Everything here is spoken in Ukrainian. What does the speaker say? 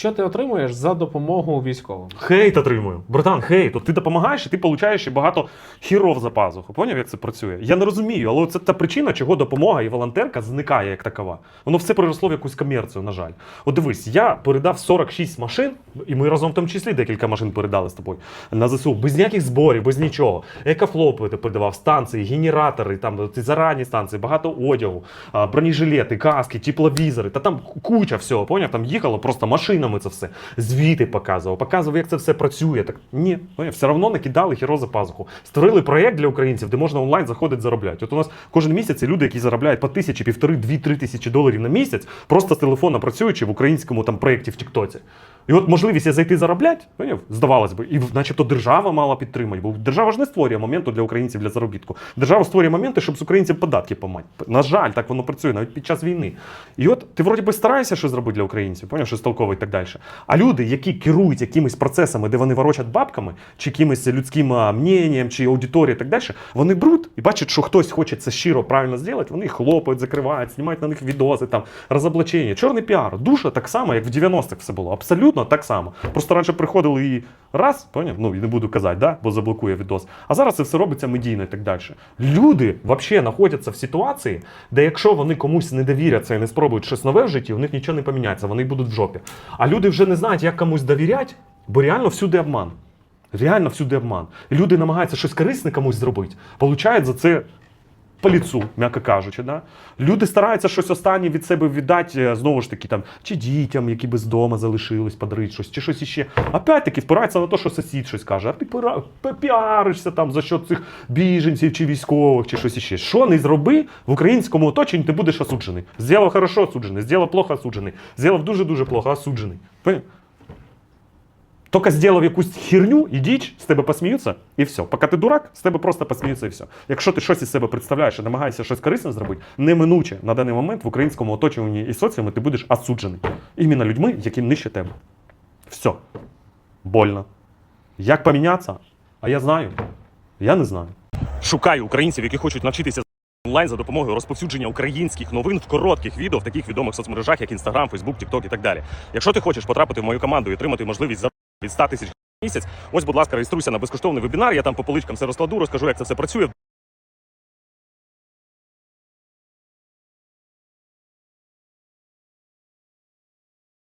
Що ти отримуєш за допомогу військовим? Хейт отримую. Братан, хейт. От ти допомагаєш, і ти получаєш ще багато хіров за пазуху. Поняв, як це працює? Я не розумію, але це та причина, чого допомога і волонтерка зникає як такова. Воно все переросло в якусь комерцію, на жаль. От дивись, я передав 46 машин, і ми разом в тому числі декілька машин передали з тобою на ЗСУ, без ніяких зборів, без нічого. Екофлопи ти передавав, станції, генератори, там ці зарані станції, багато одягу, бронежилети, каски, тепловізори, та там куча всього. Поняв? Там їхало просто машинами це все. Звіти показував, показував, як це все працює. Так ні, все одно накидали хіро за пазуху. Створили проєкт для українців, де можна онлайн заходити заробляти. От у нас кожен місяць люди, які заробляють по тисячі, півтори, дві, три тисячі доларів на місяць, просто з телефона працюючи в українському там проєкті в Тіктоці. І от можливість зайти заробляти, здавалось би, і начебто держава мала підтримати, бо держава ж не створює моменту для українців для заробітку. Держава створює моменти, щоб з українців податки помати. На жаль, так воно працює навіть під час війни. І от ти вроді би стараєшся щось зробити для українців, поняв, щось толкове і так далі. А люди, які керують якимись процесами, де вони ворочать бабками, чи якимось людським мненням, чи аудиторією і так далі, вони беруть і бачать, що хтось хоче це щиро правильно зробити, вони хлопають, закривають, знімають на них відоси, там розоблачення. Чорний піар. Душа так само, як в 90-х все було. Абсолютно так само. Просто раніше приходили і раз, поняв? Ну і не буду казати, да? бо заблокує відос. А зараз це все робиться медійно і так далі. Люди взагалі знаходяться в ситуації, де якщо вони комусь не довіряться і не спробують щось нове в житті, у них нічого не поміняється, вони будуть в жопі. А люди вже не знають, як комусь довіряти, бо реально всюди обман. Реально всюди обман. Люди намагаються щось корисне комусь зробити, получають за це по ліцу, м'яко кажучи. Да? Люди стараються щось останнє від себе віддати, е, знову ж таки, там, чи дітям, які без дома залишились, подарити щось, чи щось іще. Опять-таки впирається на те, що сусід щось каже, а ти піаришся там за счет цих біженців чи військових, чи щось іще. Що не зроби в українському оточенні, ти будеш осуджений. Зробив хорошо осуджений, зробив плохо осуджений, зробив дуже-дуже плохо осуджений. Тільки зробив якусь херню і діч, з тебе посміються, і все. Поки ти дурак, з тебе просто посміються і все. Якщо ти щось із себе представляєш і намагаєшся щось корисне зробити, неминуче на даний момент в українському оточенні і соціумі ти будеш осуджений. Іменно людьми, які нижче тебе. Все. Больно. Як помінятися? А я знаю. Я не знаю. Шукаю українців, які хочуть навчитися онлайн за допомогою розповсюдження українських новин в коротких відео в таких відомих соцмережах, як Instagram, Facebook, TikTok і так далі. Якщо ти хочеш потрапити в мою команду і отримати можливість за від 100 тисяч місяць, ось, будь ласка, реєструйся на безкоштовний вебінар. Я там по поличкам все розкладу, розкажу, як це все працює.